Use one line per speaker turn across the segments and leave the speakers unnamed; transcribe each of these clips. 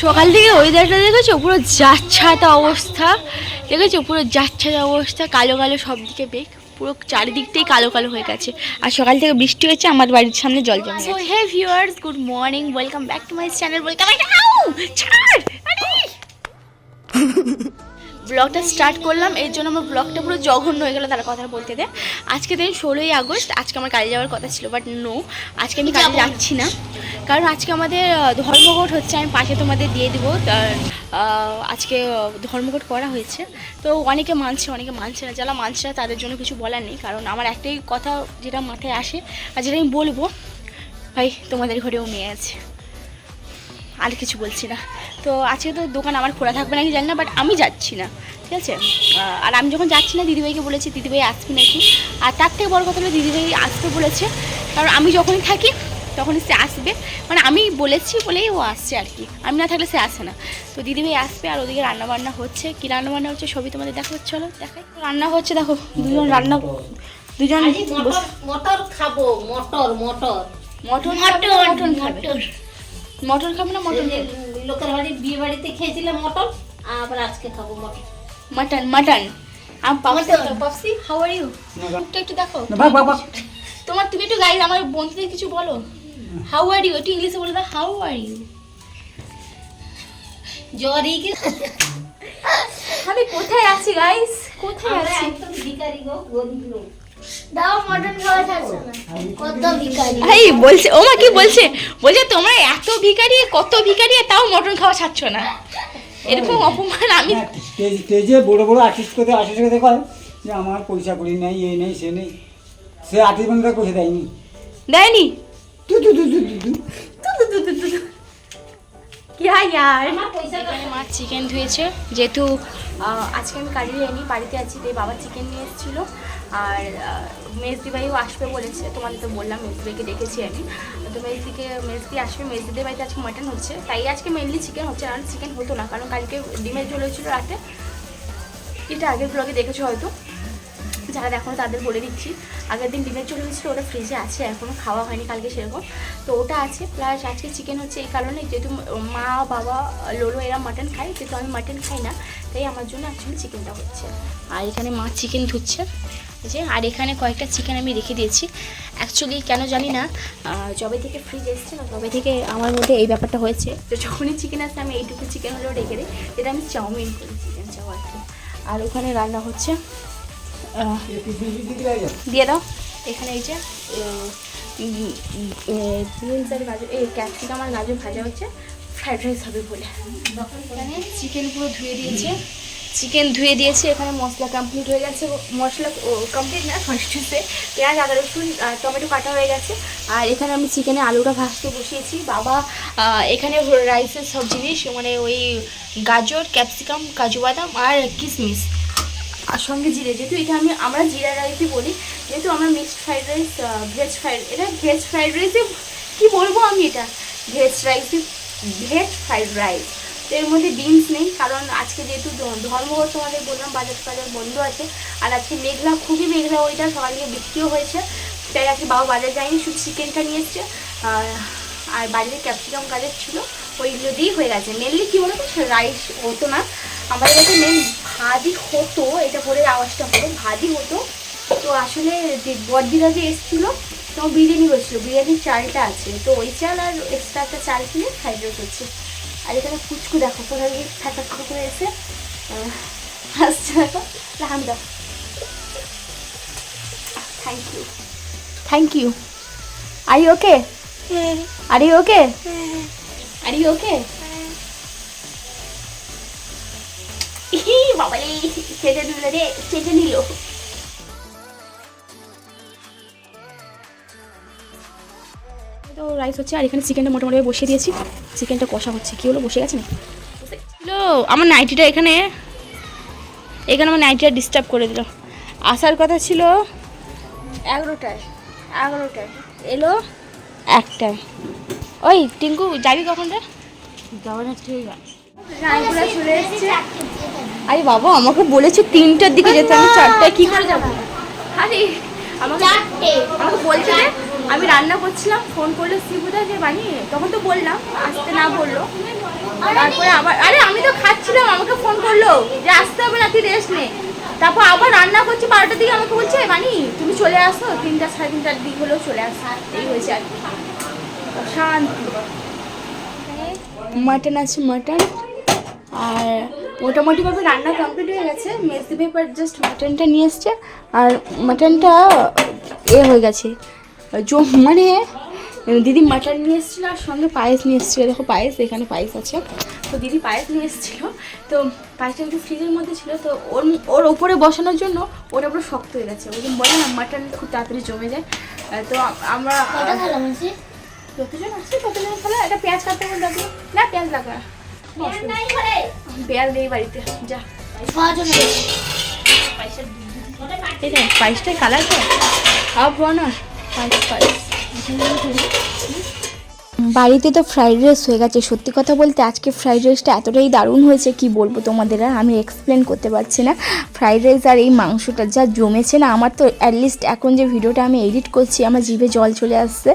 সকাল থেকে ওয়েদারটা দেখেছ? পুরো যাচ্ছাতা অবস্থা। দেখেছ? পুরো যাচ্ছাতা অবস্থা। কালো কালো সব দিকে বেগ পুরো চারিদিকটাই কালো কালো হয়ে গেছে। আর সকাল থেকে বৃষ্টি হয়েছে আমার বাড়ির সামনে জল জমে so hey viewers good morning welcome back to my channel welcome ছাড়! আরে! ব্লগটা স্টার্ট করলাম এর জন্য আমার ব্লগটা পুরো জঘন্য হয়ে গেল তার কথা বলতে দে। আজকে দিন ষোলোই আগস্ট আজকে আমার কাজে যাওয়ার কথা ছিল বাট নো আজকে আমি কাজে যাচ্ছি না। কারণ আজকে আমাদের ধর্মঘট হচ্ছে আমি পাশে তোমাদের দিয়ে দিব আজকে ধর্মঘট করা হয়েছে। তো অনেকে মানছে অনেকে মানছে না যারা মানছে না তাদের জন্য কিছু বলার নেই কারণ আমার একটাই কথা যেটা মাথায় আসে আর যেটা আমি বলব ভাই তোমাদের ঘরেও মেয়ে আছে। আর কিছু বলছি না। তো আজকে তো দোকান আমার খোলা থাকবে নাকি জানি না বাট আমি যাচ্ছি না ঠিক আছে? আর আমি যখন যাচ্ছি না দিদিভাইকে বলেছি দিদিভাই আসবে নাকি? আর তার থেকে বড় কথা হলো দিদিভাই আসবে বলেছে। কারণ আমি যখনই থাকি তখনই সে আসবে। মানে আমি বলেছি বলেই ও আসছে আর কি। আমি না থাকলে সে আসে না। তো দিদিভাই আসবে আর ওদিকে রান্না বান্না হচ্ছে। কি রান্না বান্না হচ্ছে সবই তোমাদের দেখা চলো দেখাই। রান্না হচ্ছে দেখো দুজন রান্না দুজন
মটর মটর খাব মটর মটর।
মটন না মটন খাবে। মটন খাবে না মটন
লোকের বাড়ি বিয়ে বাড়িতে খেয়েছিলাম মটর আবার আজকে খাব মটর।
Mutton mutton. আম পাপসি পাপসি? হাউ আর ইউ একটু একটু দেখো। তোমার তুমি একটু গাইড আমার বন্ধুদের কিছু বলো। হাউ আর ইউ একটু ইংলিশে বলে দাও হাউ আর ইউ
জ্বরই কি?
আমি কোথায় আছি গাইস কোথায় আছি?
একদম ভিখারি গো গরিব লোক।
এই বলছে ও মা কি বলছে? বলছে তোমরা এত ভিখারি কত ভিখারি তাও মটন খাওয়া ছাড়ছো না। এরকম অপমান আমি
হ্যাঁ, স্টেজে বড় বড় আর্টিস্ট করে আর্টিস্ট করে দেখো যে আমার পয়সা করি নাই এই নাই সে নেই। সে আর্টিস্ট বন্ধুরা কোথায় দেয়নি।
দেয়নি?
তু তু তু তু তু তু।
তু
তু তু
তু মা চিকেন ধুয়েছে। যেহেতু আজকে আমি কারি আনি বাড়িতে আছি তাই বাবা চিকেন নিয়ে এসেছিল। আর আহ, মেজদি ভাইও আসবে বলেছে তোমাদের তো বললাম মেজদি ভাইকে ডেকেছি আমি। তো মেজদিকে মেজদি আসবে মেজদিদের বাড়িতে আজকে মাটন হচ্ছে। তাই আজকে মেনলি চিকেন হচ্ছে কারণ চিকেন হতো না কারণ কালকে ডিমের ঝোল হয়েছিল রাতে। এটা আগের ব্লগে দেখেছ হয়তো। যারা দেখো তাদের বলে দিচ্ছি। আগের দিন ডিমের চলে হয়েছিল ওটা ফ্রিজে আছে এখনও খাওয়া হয়নি কালকে সেরকম। তো ওটা আছে প্লাস আজকে চিকেন হচ্ছে এই কারণে যেহেতু মা বাবা লোলো এরা মাটন খায় কিন্তু আমি মাটন খাই না তাই আমার জন্য অ্যাকচুয়ালি চিকেনটা হচ্ছে। আর এখানে মা চিকেন ধুচ্ছে। যে আর এখানে কয়েকটা চিকেন আমি রেখে দিয়েছি। অ্যাকচুয়ালি কেন জানি না যবে থেকে ফ্রিজ এসছে না, তবে থেকে আমার মধ্যে এই ব্যাপারটা হয়েছে তো যখনই চিকেন আসে, আমি এইটুকু চিকেন হলেও রেখে দিই। যেটা আমি চাউমিন করি চিকেন চাও আর ওখানে রান্না হচ্ছে
দিয়ে
দাও। এখানে এই যে ক্যাপসিকাম আর গাজর ভাজা হচ্ছে ফ্রাইড রাইস হবে বলে। এখানে চিকেন পুরো ধুয়ে দিয়েছে। চিকেন ধুয়ে দিয়েছে, এখানে মশলা কমপ্লিট হয়ে গেছে। মশলা কমপ্লিট না ফার্স্টে পেঁয়াজ, আদা, রসুন টমেটো কাটা হয়ে গেছে। আর এখানে আমি চিকেনে আলুটা ভাজতে বসিয়েছি। বাবা এখানে রাইসের সব জিনিস মানে ওই গাজর ক্যাপসিকাম কাজু বাদাম আর কিশমিশ আর সঙ্গে জিরে, যেহেতু এটা আমি, আমরা জিরা রাইসই বলি, যেহেতু আমরা mixed fried rice veg fried এটা ভেজ ফ্রাইড রাইসে কি বলব আমি এটা? ভেজ রাইসে ভেজ ফ্রাইড রাইস এর মধ্যে বিনস নেই, কারণ আজকে যেহেতু ধর্মঘট তোমাদের বললাম, বাজার টাজার বন্ধ আছে, আর আজকে মেঘলা, খুবই মেঘলা ওইটা সকাল থেকে বৃষ্টিও হয়েছে, তাই আজকে বাবা বাজার যায়নি, শুধু চিকেনটা নিয়ে এসছে, আর বাড়িতে ক্যাপসিকাম গাজর ছিল, ওইগুলো দিয়েই হয়ে গেছে। মেনলি কী বলতো রাইস হতো না, আমাদের কাছে মেন ভাজি হতো, এটা বলে আওয়াজটা হলো ভাজি হতো। তো আসলে যে বড়দিদা যে এসেছিল, তো বিরিয়ানি হয়েছিল, বিরিয়ানির চালটা আছে, তো ওই চাল আর এক্সট্রা একটা চাল কিনে ফ্রাইড রাইস হচ্ছে। আর এখানে ফুচকু দেখো কোথায় গিয়ে থাকা করে এসে আহ, আসছে দেখো রাহান দাও thank you thank you are you okay are you okay are you okay বাবা বাবারে চেটে নিল রে চেটে নিল। রাইস হচ্ছে আর এখানে চিকেনটা মোটামুটি বসিয়ে দিয়েছি। চিকেনটা কষা হচ্ছে। কী হলো বসে গেছে না হ্যালো আমার নাইটিটা এখানে এখানে আমার নাইটিটা ডিস্টার্ব করে দিল। আসার কথা ছিল এগারোটায় এগারোটায়। এলো একটায়। ওই টিঙ্কু যাবি কখন রে? যাব না ঠিক আছে। চলে এসছে। আরে বাবা আমাকে বলেছে তিনটার দিকে যেতে আমি চারটায় কি করে যাব? আরে আমাকে আমাকে বলছে আমি রান্না করছিলাম ফোন করল শিবুদা যে বানিয়ে? তখন তো বললাম, আসতে না বলল। তারপরে আবার, আরে আমি তো খাচ্ছিলাম, আমাকে ফোন করল যে আসতে হবে না, তুই রেস্ট নে। তারপর আবার রান্না করছি, বারোটার দিকে আমাকে বলছে মানি তুমি চলে আসো, তিনটা, সাড়ে তিনটার দিক হলেও চলে আসো। এই হয়েছে আর কি। শান্তি মাটন আছে মাটন, আর মোটামুটিভাবে রান্না কমপ্লিট হয়ে গেছে। মেসি পেপার জাস্ট মাটনটা নিয়ে এসছে, আর মাটনটা এ হয়ে গেছে। মানে দিদি মাটন নিয়ে এসেছিল আর সঙ্গে পায়েস নিয়ে এসেছিল। দেখো পায়েস এখানে পায়েস আছে। তো দিদি পায়েস নিয়ে এসেছিল। তো পায়েসটা একটু ফ্রিজের মধ্যে ছিল। তো ওর ওর ওপরে বসানোর জন্য ওটা পুরো শক্ত হয়ে গেছে। ওই বলে না মাটন খুব তাড়াতাড়ি জমে যায়। তো আম- আমরা যতজন আছে ততজন খেলা। একটা পেঁয়াজ কাটতে লাগবে না পেঁয়াজ লাগবে পেঁয়াজ নেই বাড়িতে। যা। পায়েসটাই কালার তো। খাওয়া না। বাড়িতে তো ফ্রাইড রাইস হয়ে গেছে। সত্যি কথা বলতে আজকে ফ্রাইড রাইসটা এতটাই দারুণ হয়েছে, কি বলব তোমাদের আর? আমি এক্সপ্লেন করতে পারছি না। ফ্রাইড রাইস আর এই মাংসটা যা জমেছে না, আমার তো অ্যাটলিস্ট এখন যে ভিডিওটা আমি এডিট করছি, আমার জিভে জল চলে আসছে।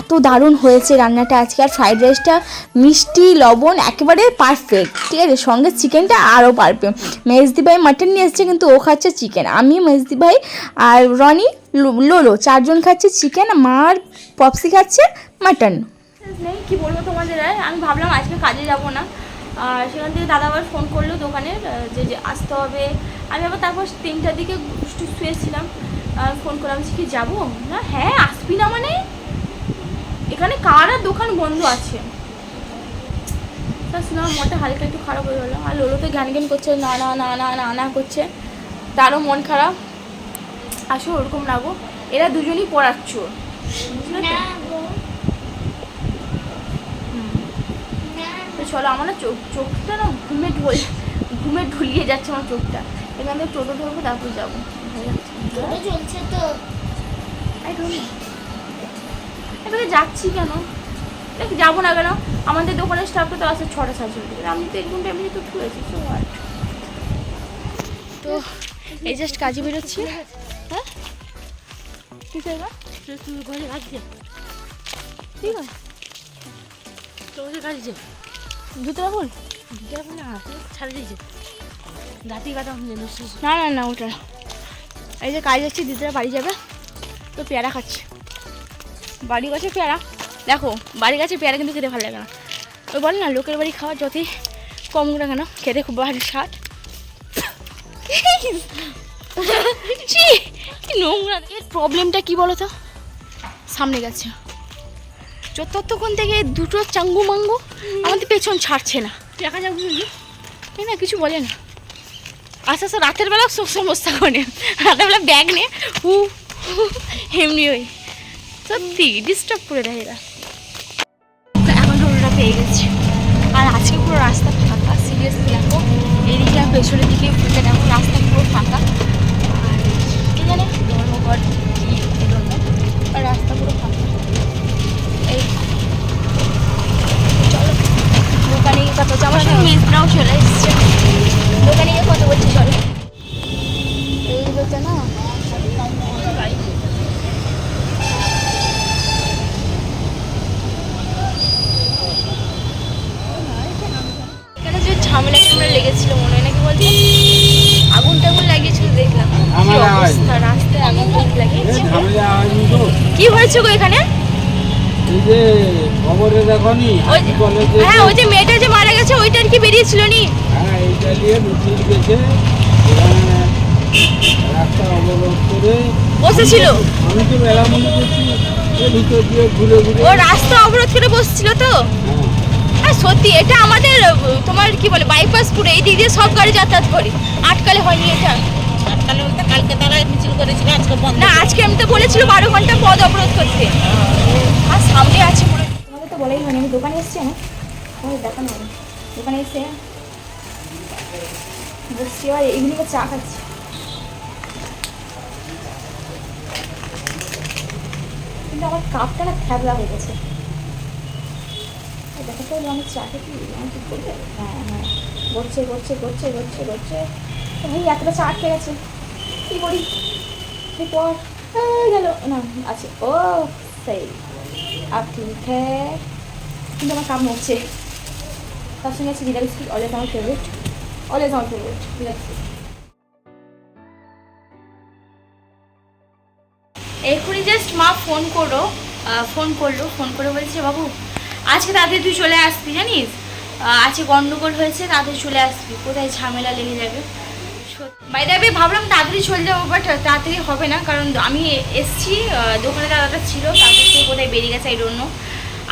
এত দারুণ হয়েছে রান্নাটা আজকে। আর ফ্রাইড রাইসটা মিষ্টি, লবণ, একেবারে পারফেক্ট ঠিক আছে? সঙ্গে চিকেনটা আরও পারফেক্ট মেজদি ভাই মাটন নিয়ে এসছে, কিন্তু ও খাচ্ছে চিকেন আমি মেজদি ভাই আর রনি লোলো, চারজন খাচ্ছে চিকেন মার পপসি খাচ্ছে মাটন নেই, কি বলব তোমাদের আর আমি ভাবলাম আজকে কাজে যাব না। আর সেখান থেকে দাদা আবার ফোন করল দোকানের যে যে আসতে হবে। আমি আবার তারপর তিনটার দিকে একটু শুয়েছিলাম। ফোন করলাম কি যাব? না হ্যাঁ আসবি না মানে? এখানে কার আর দোকান বন্ধ আছে? তা মনটা হালকা একটু খারাপ হয়ে গেলো। আর লোলো তো জ্ঞান জ্ঞান করছে না না না না না না করছে। তারও মন খারাপ। আসো ওরকম না গো। এরা দুজনই পড়াচ্ছ তো? চলো আমার না চোখ চোখটা না ঘুমে ঢোল ঘুমে ঢুলিয়ে যাচ্ছে আমার চোখটা। এখান থেকে টোটো ধরবো তারপর যাব।
চলছে তো।
আই ডোন্ট এবারে যাচ্ছি কেন? দেখ যাব না কেন? আমাদের দোকানের স্টাফটা তো আসে ছটা সাড়ে ছটা আমি তো এক ঘণ্টা এমনি তো শুয়েছি সো তো এই জাস্ট কাজে বেরোচ্ছি। হ্যাঁ?
তুমি ঘরে রাখবে
ঠিক আছে।
তোমাদের কাজে
রাখুন
না ছাড়ে দিয়েছে। কাটা
না না না ওটা এই যে কাজ যাচ্ছি দিদিরা বাড়ি যাবে। তো পেয়ারা খাচ্ছে। বাড়ি গাছে পেয়ারা। দেখো বাড়ি গাছে পেয়ারা কিন্তু খেতে ভালো লাগে না। ওই বলে না লোকের বাড়ি খাওয়া যতই কম না কেন? খেতে খুব ভালো স্বাদ। কি নোংরা। এর প্রবলেমটা কি বলো তো সামনে গেছে চতুর্থক্ষণ থেকে দুটো চাঙ্গু মাঙ্গু আমাদের পেছন ছাড়ছে না।
দেখা যাক
এই না? কিছু বলে না। আস্তে আস্তে রাতের বেলা সব সমস্যা করে রাতের বেলা ব্যাগ নিয়ে হু হু, এমনি ওই। সত্যি ডিস্টার্ব করে দেয় এরা। এখন টোটোটা পেয়ে গেছি। আর আজকে পুরো রাস্তা ফাঁকা সিরিয়াসলি দেখো। এদিকে আর পেছনের দিকে ঘুরতে দেখো রাস্তা পুরো ফাঁকা। আর কে জানে ধর্মঘট কি আর রাস্তা পুরো ফাঁকা। এই চলো, দোকানে গিয়ে কথা বলছি চলে এসছে। দোকানে গিয়ে কথা বলছি, চলো এই হচ্ছে না এখানে যে ঝামেলা টামেলা লেগেছিল মনে হয় নাকি বলতে আগুন টাগুন লাগিয়েছিল দেখলাম কি
আমার আওয়াজ।
অবস্থা রাস্তায় আগুন টাগুন লাগিয়েছে
ঝামেলা হয়নি তো
কি হয়েছে গো এখানে?
খবরে দেখনি
হ্যাঁ ওই যে মেয়েটা যে মারা গেছে ওইটার কি বেরিয়েছিল নি
হ্যাঁ এইটা নিয়ে মিছিল গেছে। রাস্তা অবরোধ করে
বসেছিল?
আমি তো মেলা মনে করছি ভিতর দিয়ে ঘুরে ঘুরে।
ও রাস্তা অবরোধ করে বসছিল তো?
হ্যাঁ,
সত্যি এটা আমাদের তোমার কি বলে বাইপাস পুরো এই দিক দিয়ে সব গাড়ি যাতায়াত করে। আটকালে হয়নি এটা।
কালকে তারা মিছিল করেছিল, আজকে বন্ধ
না, আজকে আমি তো বলেছিল বারো ঘণ্টা পদ অবরোধ করতে। আর সামনে আছে তোমাকে তো বলেই হয়নি, আমি দোকানে এসছি না ওই দেখানো হবে দোকানে এসে বসছি আর এইগুলিকে চা খাচ্ছি। কিন্তু আমার কাপটা না থ্যাবলা হয়ে গেছে। দেখো তো আমি চাটা কি আমি কি করবে? হ্যাঁ হ্যাঁ। গড়ছে গড়ছে গড়ছে গড়ছে গড়ছে। এই এতটা চা আটকে গেছে। করি? গেল। না, আছে। ও, সেই। কিন্তু আমার কাম হচ্ছে। তার সঙ্গে আছে আমার ফেভারিট আমার ফেভারিট এক্ষুনি জাস্ট মা ফোন করো। ফোন করল। ফোন করে বলছে, বাবু, আজকে তাদের তুই চলে আসবি, জানিস? আজকে গন্ডগোল হয়েছে তাদের চলে আসবি। কোথায় ঝামেলা লেগে যাবে? বাইরে আমি ভাবলাম তাড়াতাড়ি চলে যাব বাট তাড়াতাড়ি হবে না, কারণ আমি এসছি দোকানে দাদাটা ছিল, তারপর সে কোথায় বেরিয়ে গেছে এই জন্য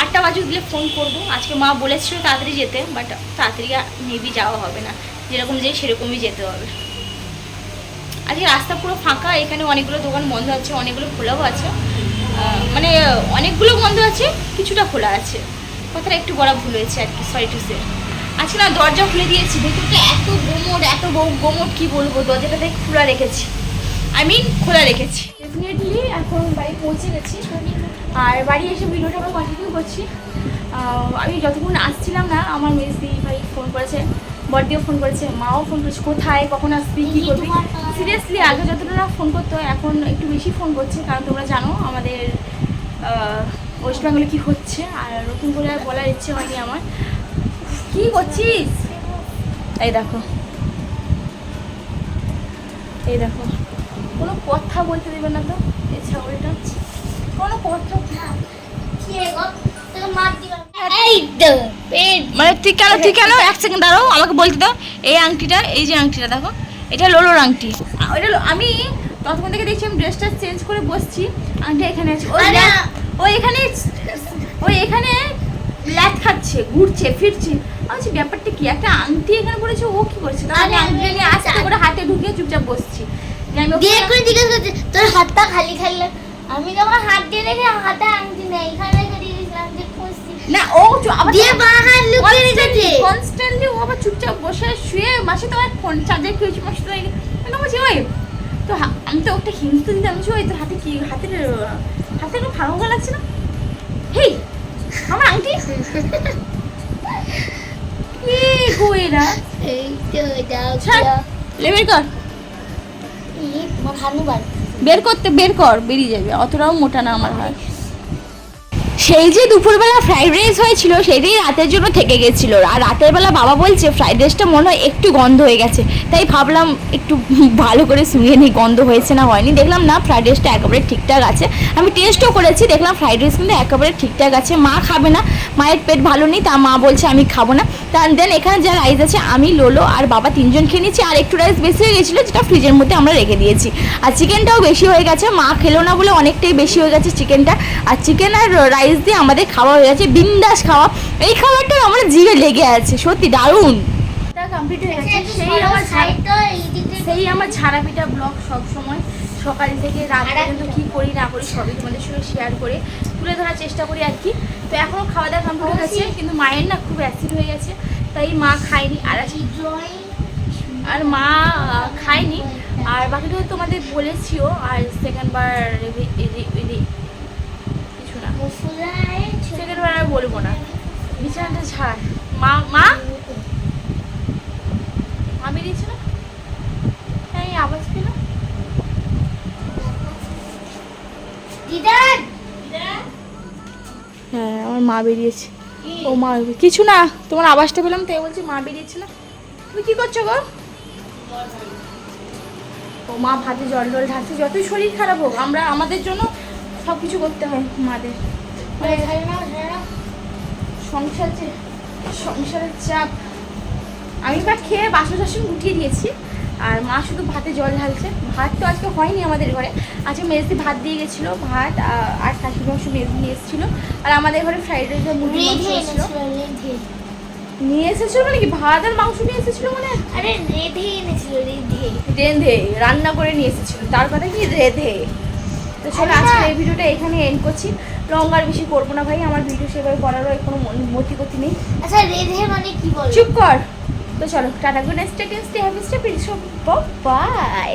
আটটা বাজে দিলে ফোন করব, আজকে মা বলেছিল তাড়াতাড়ি যেতে বাট তাড়াতাড়ি মেবি যাওয়া হবে না। যেরকম যাই, সেরকমই যেতে হবে। আজকে রাস্তা পুরো ফাঁকা, এখানে অনেকগুলো দোকান বন্ধ আছে, অনেকগুলো খোলাও আছে। মানে অনেকগুলো বন্ধ আছে, কিছুটা খোলা আছে। কথাটা একটু বড় ভুল হয়েছে আর কি সরি টু সে আজকে না দরজা খুলে দিয়েছি, ভেতরটা এত গোমট এত গোমট, কি বলব? দরজাটাতে খোলা রেখেছি। আই মিন খোলা রেখেছি। ডেফিনেটলি এখন বাড়ি পৌঁছে গেছি। আর বাড়ি এসে ভিডিওটা আমরা কন্টিনিউ করছি। আমি যতক্ষণ আসছিলাম না, আমার মেজদি ভাই ফোন করেছে, বড়দিও ফোন করেছে, মাও ফোন করেছে, কোথায়, কখন আসবি, কী করবি? সিরিয়াসলি আগে যতটা ফোন করতো এখন একটু বেশি ফোন করছে, কারণ তোমরা জানো, আমাদের ওয়েস্ট বেঙ্গলে কী হচ্ছে, আর নতুন করে বলার ইচ্ছে হয়নি আমার। কি করছিস? এই দেখো। এই দেখো। কোনো কথা বলতে দেবে না তো এই ছাগলটা। কোনো কথা মানে তুই কেন তুই কেন? এক সেকেন্ড দাঁড়াও আমাকে বলতে দাও। এই আংটিটা এই যে আংটিটা দেখো। এটা লোলোর আংটি। আমি ততক্ষণ থেকে দেখছি আমি ড্রেসটা চেঞ্জ করে বসছি। আংটি এখানে আছে। এখানে ওই এখানে ল্যাথ খাচ্ছে ঘুরছে ফিরছে। আমি ব্যাপারটা কি? একটা আংটি এখানে পড়েছে ও কি করছে? আমি আংটি নিয়ে আস্তে করে হাতে ঢুকিয়ে চুপচাপ বসছি। দিয়ে
করে জিজ্ঞেস করছে তোর হাতটা খালি খালি আমি যখন হাত দিয়ে রেখে হাতে আংটি নেই এখানে
না ও আবার
দিয়ে বাঁ হাত লুকিয়ে রেখেছে।
কনস্ট্যান্টলি ও আবার চুপচাপ বসে শুয়ে মাসে তো আর ফোন চার্জার কি হয়েছে মাসে তো আমি বলছি ওই তো আমি তো ওটা হিংসে দিতে আমি ওই তোর হাতে কি হাতের হাতে একটু ভালো ভালো লাগছে না? হেই আমার আংটি? কি কইরা
এই তো
কর।
বার
করতে বের কর বেরিয়ে যাবে। অতটাও মোটা না আমার হাত। সেই যে দুপুরবেলা ফ্রাইড রাইস হয়েছিল, সেটাই রাতের জন্য থেকে গেছিল। আর রাতের বেলা বাবা বলছে ফ্রাইড রাইসটা মনে হয় একটু গন্ধ হয়ে গেছে। তাই ভাবলাম একটু ভালো করে শুনিয়ে নিই, গন্ধ হয়েছে না হয়নি। দেখলাম, না ফ্রাইড রাইসটা একেবারে ঠিকঠাক আছে। আমি টেস্টও করেছি, দেখলাম ফ্রাইড রাইস কিন্তু একেবারে ঠিকঠাক আছে। মা খাবে না, মায়ের পেট ভালো নেই, তা মা বলছে, আমি খাব না। তার দেন এখানে যা রাইস আছে, আমি, লোলো আর বাবা তিনজন খেয়ে নিয়েছি, আর একটু রাইস বেশি হয়ে গেছিল, যেটা ফ্রিজের মধ্যে আমরা রেখে দিয়েছি। আর চিকেনটাও বেশি হয়ে গেছে। মা খেলো না বলে অনেকটাই বেশি হয়ে গেছে চিকেনটা আর চিকেন আর রাইস দিয়ে আমাদের খাওয়া হয়ে গেছে বিন্দাস খাওয়া। এই খাবারটা আমার জিভে লেগে আছে সত্যি দারুণ। কমপ্লিট হয়ে গেছে। সেই আমার সেই আমার ঝাড়া পিঠা ব্লগ সব সময় সকাল থেকে রাত পর্যন্ত কী করি না করি সবই তোমাদের সঙ্গে শেয়ার করে তুলে ধরার চেষ্টা করি আর কি। তো এখনও খাওয়া দাওয়া কমপ্লিট হয়ে গেছে কিন্তু মায়ের না খুব অ্যাসিড হয়ে গেছে তাই মা খায়নি। আর আর মা খায়নি। আর বাকিটা তোমাদের বলেছিও আর সেকেন্ড না
মুসুলাই
আর বলব না। বিছানাটা ছাড়। মা মা? না? হ্যাঁ এই আওয়াজ হ্যাঁ আমার মা বেরিয়েছে। ও মা কিছু না তোমার আওয়াজটা পেলাম তাই বলছি মা বেরিয়েছে না। তুমি কি করছ গো? ও মা ভাতে জল জল ঢাকছে যতই শরীর খারাপ হোক আমরা আমাদের জন্য সব কিছু করতে হয় মাদের। মানে সংসার যে সংসারের চাপ। আমি বা খেয়ে বাসন টাসন গুটিয়ে দিয়েছি আর মা শুধু ভাতে জল ঢালছে। ভাত তো আজকে হয়নি আমাদের ঘরে। আজকে মেজদি ভাত দিয়ে গেছিল ভাত আর খাসির মাংস মেজদি নিয়ে এসেছিল। আর আমাদের ঘরে ফ্রাইড রাইস আর মুরগির মাংস এসেছিল। নিয়ে এসেছিল মানে কি ভাত আর মাংস নিয়ে এসেছিল মানে?
আরে রেধে এনেছিল রেধে।
রেঁধে রান্না করে নিয়ে এসেছিল। তার কথা কি রেঁধে? তো চলো
আচ্ছা।
আজকে এই ভিডিওটা এখানে এন্ড করছি। লং আর বেশি করব না ভাই আমার ভিডিও সেভাবে করারও কোনো মন- মতি গতি নেই।
আচ্ছা রেধে মানে কি বল?
চুপ কর। তো চলো tata good night stay stay happy stay bye